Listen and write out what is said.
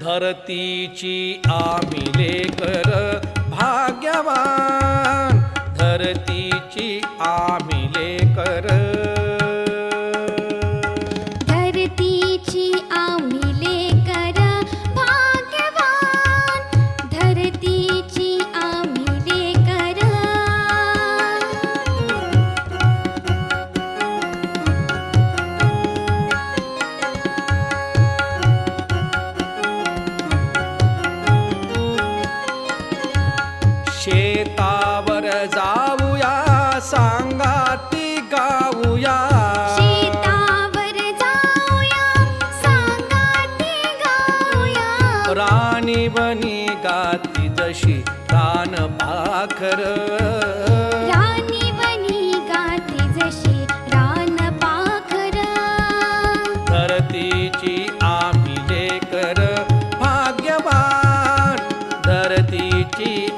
धरतीची आम्ही लेकर भाग्यवान. धरती शेतावर जाऊया सांगाती गाऊया. शेतावर जाऊया सांगाती गाऊया. राणी बनी गाती जशी रान पाखर. राणी बनी गाती जशी रान पाखर. धरतीची आम्ही लेकर भाग्यवान. धरतीची